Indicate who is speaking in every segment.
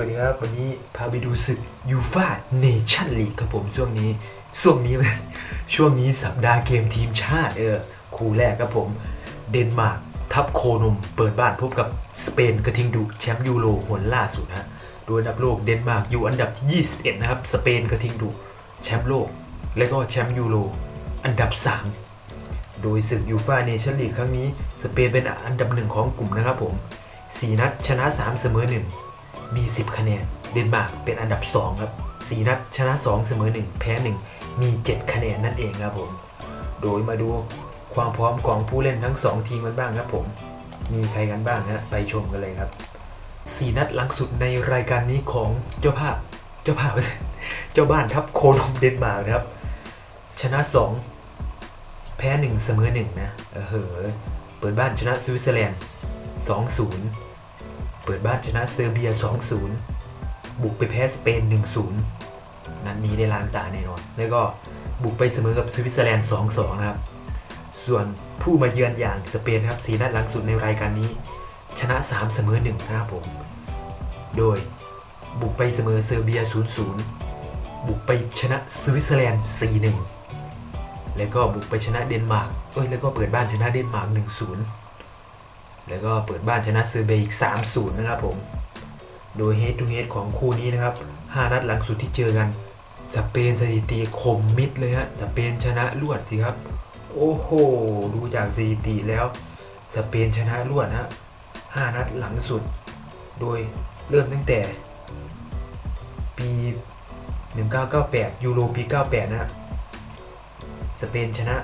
Speaker 1: วัสดีครับวันนี้พาไปดูศึกยูฟาเนชั่นลีกครับผมช่วงนี้ช่วงนี้ช่วงนี้สัปดาห์เกมทีมชาติเออคู่แรกครับผม เดนมาร์กทับโคนมเปิดบ้านพบกับสเปนกระทิงดุแชมป์ยูโรหนล่าสุดฮะโดยอันดับโลกเดนมาร์กอยู่อันดับที่21 นะครับ สเปนกระทิงดุแชมป์โลก และก็แชมป์ยูโรอันดับ 3 โดยศึกยูฟาเนชั่นลีกครั้งนี้ สเปนเป็นอันดับหนึ่งของกลุ่มนะครับผมสี่นัดชนะ 3 เสมอ 1 มี 10 คะแนน เดนมาร์กเป็นอันดับ 2 ครับ 4 นัดชนะ 2 เสมอ 1 แพ้ 1 มี 7 คะแนนนั่นเองครับผม โดยมาดูความพร้อมของผู้เล่นทั้ง 2 ทีมกันบ้างครับผม มีใครกันบ้างนะไปชมกันเลยครับ 4 นัดหลังสุดในรายการนี้ของเจ้าภาพ เจ้าภาพ เจ้าบ้านทัพโคนมเดนมาร์กนะครับ ชนะ 2 แพ้ 1 เสมอ 1 นะ เออเหอเปิดบ้านชนะสวิตเซอร์แลนด์ 2-0 เปิดบ้านชนะเซอร์เบีย 2-0 บุกไปแพ้สเปน 1-0 นัดนี้ได้ล้างตาแน่นอน แล้วก็บุกไปเสมอกับสวิตเซอร์แลนด์ 2-2 นะครับ ส่วนผู้มาเยือนอย่างสเปนครับสีนัดหลังสุดในรายการนี้ ชนะ 3 เสมอ 1 นะครับผม โดยบุกไปเสมอเซอร์เบีย 0-0 บุกไปชนะสวิตเซอร์แลนด์ 4-1 แล้วก็บุกไปชนะเดนมาร์กเอ้ย แล้วก็เปิดบ้านชนะเดนมาร์ก 1-0 แล้วก็เปิดบ้านชนะเซอเบอีก 3-0 นะครับผม โดยเฮดทูเฮดของคู่นี้นะครับ 5 นัดหลังสุดที่เจอกัน สเปนสถิติคมมิดเลยฮะ สเปนชนะรวดสิครับ โอ้โห ดูจากสถิติแล้ว สเปนชนะรวดฮะ 5 นัดหลังสุด โดยเริ่มตั้งแต่ปี 1998 ยูโรปี 98 นะฮะสเปนชนะ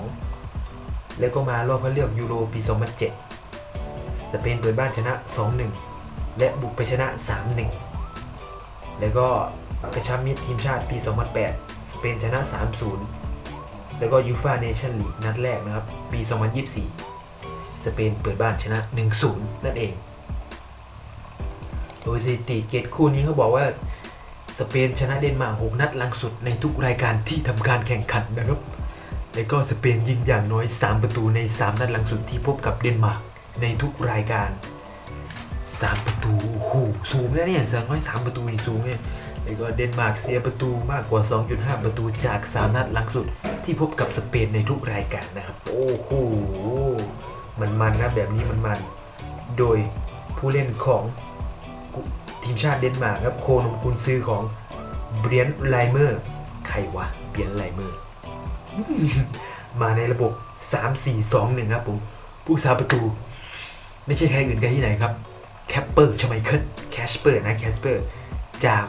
Speaker 1: 3-2 แล้วก็มารอบคัดเลือกยูโรปี 2007 สเปนเปิดบ้านชนะ 2-1 และบุกไปชนะ 3-1 แล้วก็กระชับมิตรทีมชาติปี 2008 สเปนชนะ 3-0 แล้วก็ยูฟาเนชั่นลีกนัดแรกนะครับ ปี 2024 สเปนเปิดบ้านชนะ 1-0 นั่นเอง โดยสถิติเกตคู่นี้เขาบอกว่าสเปนชนะเดนมาร์ก6นัดหลังสุดในทุกรายการที่ทำการแข่งขันนะครับ แล้วก็สเปนยิงอย่างน้อย 3 ประตูใน 3 นัดหลังสุดที่พบกับเดนมาร์ก ในทุกรายการ3ประตูโอ้โหสูงนะเนี่ยอย่างน้อย3ประตูนี่สูงเนี่ยแล้วก็เดนมาร์กเสียประตูมากกว่า 2.5 ประตูจาก 3 นัดหลังสุด ที่พบกับสเปนในทุกรายการนะครับ โอ้โห มันมันนะแบบนี้มันมัน โดยผู้เล่นของทีมชาติเดนมาร์กครับโคนมกุนซื้อของเบรียนไลเมอร์ ใครวะเบรียนไลเมอร์ มาในระบบ 3 4 2 1 ครับผมผู้สาประตู ไม่ใช่ใครอื่นกันที่ไหนครับแคปเปอร์ชไมเคิลแคชเปอร์นะแคชเปอร์จาก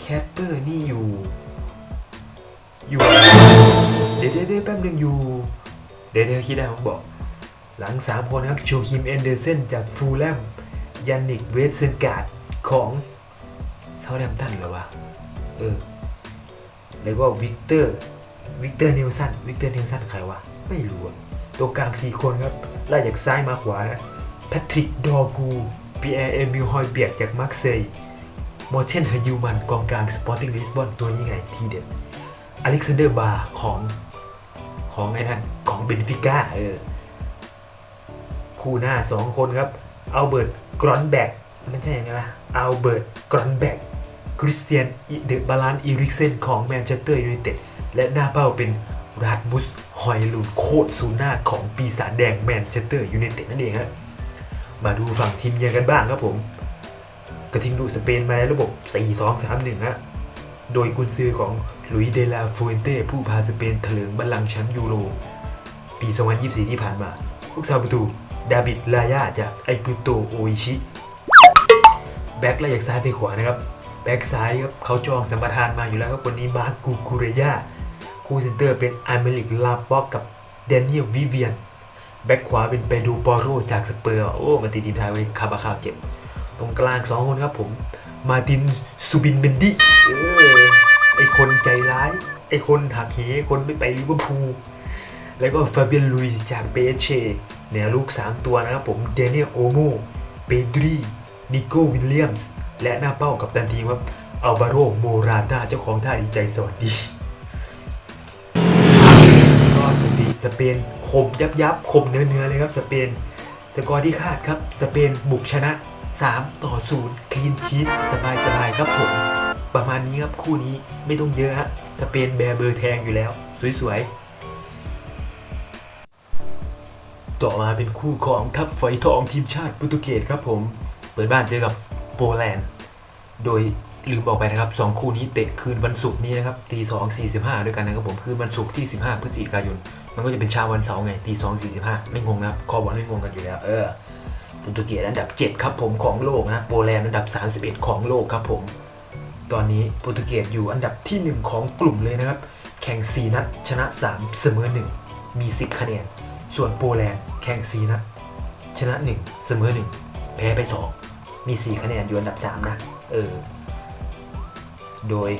Speaker 1: แคปเปอร์นี่อยู่ อยู่ เดี๋ยวเดี๋ยวเด๊แป๊บนึงอยู่ เดี๋ยวเดี๋ยวคิดได้ผมบอก หลัง 3 คนครับโจคิมเอนเดอร์เซนจากฟูลแลมยานิกเวสเซนการ์ดของเซาแ a มตันเหรอวะ เออ แล้วก็วิกเตอร์วิกเตอร์นิวสันวิกเตอร์นิวสันใครวะ ไม่รู้อะตัวกลาง 4 คนครับ ไล่จากซ้ายมาขวานะแพทริกดอกูปีแอร์เอมิลฮอยเบียกจากมาร์กเซย์มอร์เชนเฮยูมันกองกลางสปอร์ติ้งลิสบอนตัวนี้ไงทีเด็ดอเล็กซานเดอร์บาร์ของของไอ้นั่นของเบนฟิก้าเออคู่หน้า 2 คนครับอัลเบิร์ตกรอนแบกไม่ใช่ไหมวะอัลเบิร์ตกรอนแบกคริสเตียนเดบาลานอีริกเซนของแมนเชสเตอร์ยูไนเต็ดและหน้าเป้าเป็น ราดมุสฮอยลุนโคตรศูนย์หน้าของปีศาจแดงแมนเชสเตอร์ยูไนเต็ดนั่นเองฮะมาดูฝั่งทีมเยือนกันบ้างครับผม กระทิงดูสเปนมาในระบบ 4-2-3-1 ฮะ โดยกุนซือของลุยเดลาฟูเอนเต้ผู้พาสเปนเถลิงบัลลังก์แชมป์ยูโร ปี 2024 ที่ผ่านมาลูกสาวประตู ดาบิด ลายาจากไอปุโตโออิชิ แบ็คไล่จากซ้ายไปขวานะครับ แบ็คซ้ายครับเขาจองสัมปทานมาอยู่แล้วครับคนนี้มาร์กูคูเรยา คู่เซนเตอร์เป็นไอเมลิกลาป็อกกับเดน i ี l วิเวียน แบ็คขวาเป็นเปดูปอโรจากสเปอร์ โอ้มาตีทีมไทยไว้คาบาคาวเจ็บ ตรงกลาง2คนครับผม มาตินซูบินเบนดี้เออไอคนใจร้าย ไอคนหักเหคนไม่ไปลิเวอร์พูลแล้วก็ฟาเบียนลุยส์จากเปเชแนวลูก 3 ตัวนะครับผมเดนิเอลโอโมเปดรีนิโก้วิลเลียมส์ และหน้าเป้ากับตันทีมครับอัลบาโรโมราตาเจ้าของท่าดีใจสวัสดี สเปนคมยับยับคมเนื้อเนื้อเลยครับสเปนสกอร์ที่คาดครับสเปนบุกชนะ 3 ต่อ 0 คลีนชีตสบายสบายครับผม ประมาณนี้ครับคู่นี้ไม่ต้องเยอะฮะสเปนแบรเบอร์แทงอยู่แล้ว สวยๆ ต่อมาเป็นคู่ของทัพไฟทองทีมชาติโปรตุเกสครับผม เปิดบ้านเจอกับโปแลนด์ โดย ลืมบอกไปนะครับสองคู่นี้เตะคืนวันศุกร์นี้นะครับตีสองสี่สิบห้าด้วยกันนะครับผมคืนวันศุกร์ที่สิบห้าพฤศจิกายน มันก็จะเป็นเช้าวันเสาร์ไงตีสองสี่สิบห้าไม่งงนะครับคอบอลไม่งงกันอยู่แล้ว เออโปรตุเกสอันดับ7ครับผมของโลกนะโปแลนด์อันดับ31ของโลกครับผม ตอนนี้โปรตุเกสอยู่อันดับที่1ของกลุ่มเลยนะครับ แข่ง4นัดชนะ3เสมอ1มี10คะแนน ส่วนโปแลนด์แข่ง4นัดชนะ1เสมอ1แพ้ไป2มี4คะแนนอยู่อันดับ3นะเออ โดย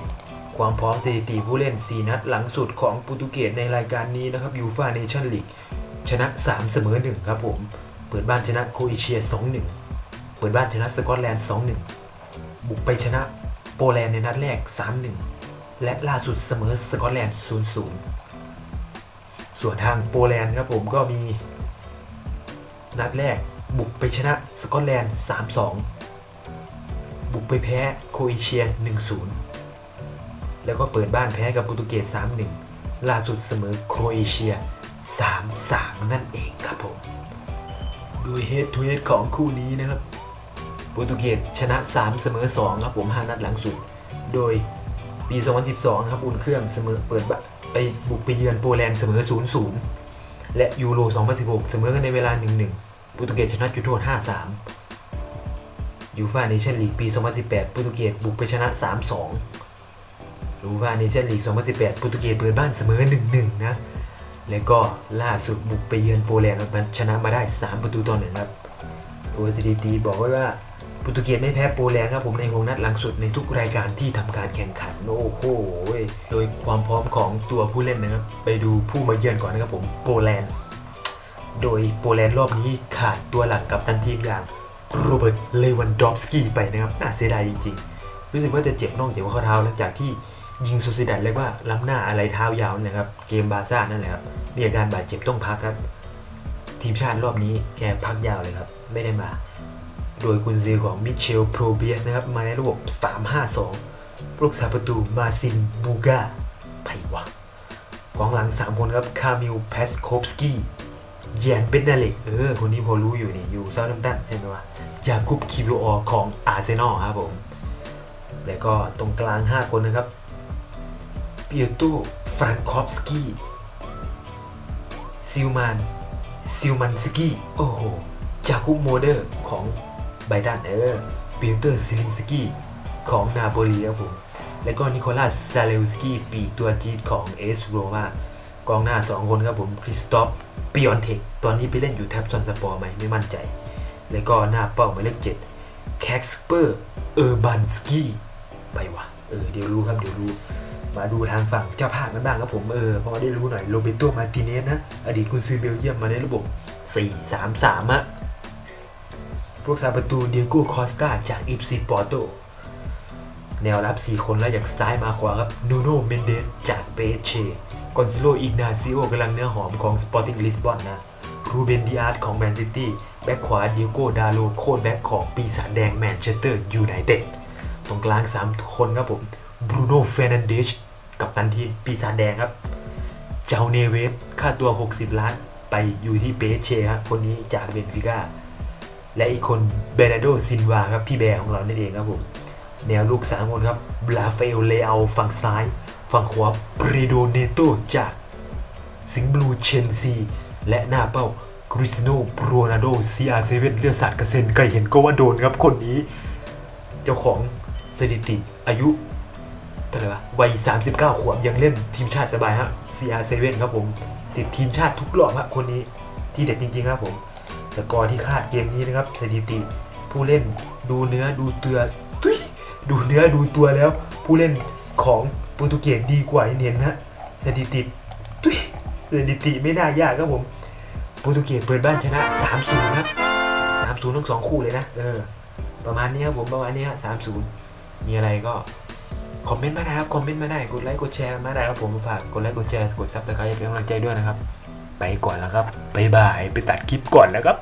Speaker 1: ความพร้อมสถิติผู้เล่น 4 นัดหลังสุดของโปรตุเกสในรายการนี้นะครับยูฟาเนชั่นลีกชนะ 3 เสมอ 1 ครับผม เปิดบ้านชนะโครเอเชีย 2-1 เปิดบ้านชนะสกอตแลนด์ 2-1 บุกไปชนะโปแลนด์ในนัดแรก 3-1 และล่าสุดเสมอสกอตแลนด์ 0-0 ส่วนทางโปแลนด์ครับผมก็มี นัดแรกบุกไปชนะสกอตแลนด์ 3-2 บุกไปแพ้โครเอเชีย 1-0 แล้วก็เปิดบ้านแพ้กับโปรตุเกส 3-1 ล่าสุดเสมอโครเอเชีย 3-3 นั่นเองครับผมโดยเฮดทูเฮดของคู่นี้นะครับ โปรตุเกสชนะ 3 เสมอ 2 ครับผม 5 นัดหลังสุด โดยปี 2012 ครับอุ่นเครื่องเสมอเปิดบะไปบุกไปเยือนโปแลนด์เสมอ 0-0 และยูโร 2016 เสมอกันในเวลา 1-1 โปรตุเกสชนะจุดโทษ 5-3ยูฟ่าเนชั่นลีกปี 2018 โปรตุเกสบุกไปชนะ 3-2 ยูฟ่าเนชั่นลีก 2018 โปรตุเกสเปิดบ้านเสมอ 1-1 นะ แล้วก็ล่าสุดบุกไปเยือนโปแลนด์มันชนะมาได้ 3 ประตูต่อหนึ่งครับ โดยสถิติบอกไว้ว่าโปรตุเกสไม่แพ้โปแลนด์ครับผมในหกนัดหลังสุดในทุกรายการที่ทำการแข่งขันโอ้โหโดยความพร้อมของตัวผู้เล่นนะครับ ไปดูผู้มาเยือนก่อนนะครับผมโปแลนด์ โดยโปแลนด์รอบนี้ขาดตัวหลักกับทันทีมอย่างโรเบิร์ตเลวันดอฟสกี้ไปนะครับน่าเสียดายจริง ๆ รู้สึกว่าจะเจ็บน่องเจ็บข้อเท้าหลังจากที่ ยิงซูซิดันเรียกว่าล้ำหน้าอะไรเท้ายาวนะครับ เกมบาซ่านั่นแหละครับมีอาการบาดเจ็บต้องพักครับ ทีมชาติรอบนี้แกพักยาวเลยครับ ไม่ได้มา โดยกุนซือของมิเชลโปรเบียสนะครับ มาในระบบ 3-5-2ลูกสาประตูมาซินบูกาไผวะกองหลัง 3 คนครับ คามิลเพสโคฟสกี้แยนเบนนาเล็กเออ คนนี้พอรู้อยู่นี่อยู่เซาท์แฮมตันใช่ไหมวะจาคุบคิวออของอาร์เซนอลครับผม แล้วก็ตรงกลาง 5 คนนะครับ เปียโตฟรานคอฟสกี้ซิลมานซิลมันสกี้โอ้โหจาคุโมเดอร์ของไบตันเออเปียเตอร์ซิลินสกี้ของนาโปลีครับผม แล้วก็นิโคลัสซาเลวสกี้ปีกตัวจีดของเอสโรมากองหน้า 2 คนครับผมคริสตอฟปิออนเทคตอนนี้ไปเล่นอยู่แท็บซอนสปอร์ไหมไม่มั่นใจ แล้วก็หน้าเป้าหมายเลขเจ็ดแคสเปอร์เออร์บันสกี้ไปวะเออเดี๋ยวรู้ครับเดี๋ยวรู้ มาดูทางฝั่งเจ้าภาพกันบ้างครับผมเออพอได้รู้หน่อยโรเบโตมาติเนสนะ อดีตกุนซือเบลเยียมมาในระบบ 4-3-3อะพวกสาประตูเดียโก้คอสตาจากอิปซีปอร์โตแนวรับ 4 คนแล้วจากซ้ายมาขวาครับนูโนเมนเดสจากเปเชกอนซิโลอิกนาซิโอกำลังเนื้อหอมของสปอร์ติ้งลิสบอนนะรูเบนดิอาร์ตของแมนซิตี้แบ็คขวาเดียโก้ดาโลโคดแบ็คของปีศาจแดงแมนเชสเตอร์ยูไนเต็ดตรงกลาง 3 คนครับผมบรูโน่เฟรนันเดช กับตันทีมปีศาจแดงครับ เจ้าเนเวสค่าตัว 60 ล้านไปอยู่ที่เปเชครับคนนี้จากเบนฟิก้าและอีกคนเบรนาโดซินวาครับพี่แบร์ของเรานั่นเองครับผมแนวลูก3คนครับบลาเฟลเลอาฝั่งซ้าย ฝั่งขวาปรโดเนโตจากสิงบลูเชนซี และหน้าเป้าคริสโนโรนาโดซีอาเซเว่นเลือดสาดกระเซ็นไก่เห็นก็ว่าโดนครับคนนี้ เจ้าของสถิติอายุ ท่าไหร่วะวัย 39 ขวบยังเล่นทีมชาติสบายฮะ CR7 ครับผม ติดทีมชาติทุกรอบฮะคนนี้ที่เด็ดจริงๆครับผม สกอร์ที่คาดเกมนี้นะครับสถิติ ผู้เล่นดูเนื้อดูตัวทุยดูเนื้อดูตัวแล้ว ผู้เล่นของโปรตุเกสดีกว่าเห็นฮะสถิติทุยสถิติไม่น่ายากครับผมโปรตุเกสเปิดบ้านชนะ 3-0 ครับ3-0ทั้งสองคู่เลยนะเออประมาณนี้ครับผมประมาณนี้ฮะ30 มีอะไรก็ คอมเมนต์มาได้ครับ คอมเมนต์มาได้ กดไลค์ กดแชร์มาได้ครับผมฝากกดไลค์ กดแชร์ กดซับสไครป์เป็นกำลังใจด้วยนะครับ ไปก่อนแล้วครับ บ๊ายบาย ไปตัดคลิปก่อนแล้วครับ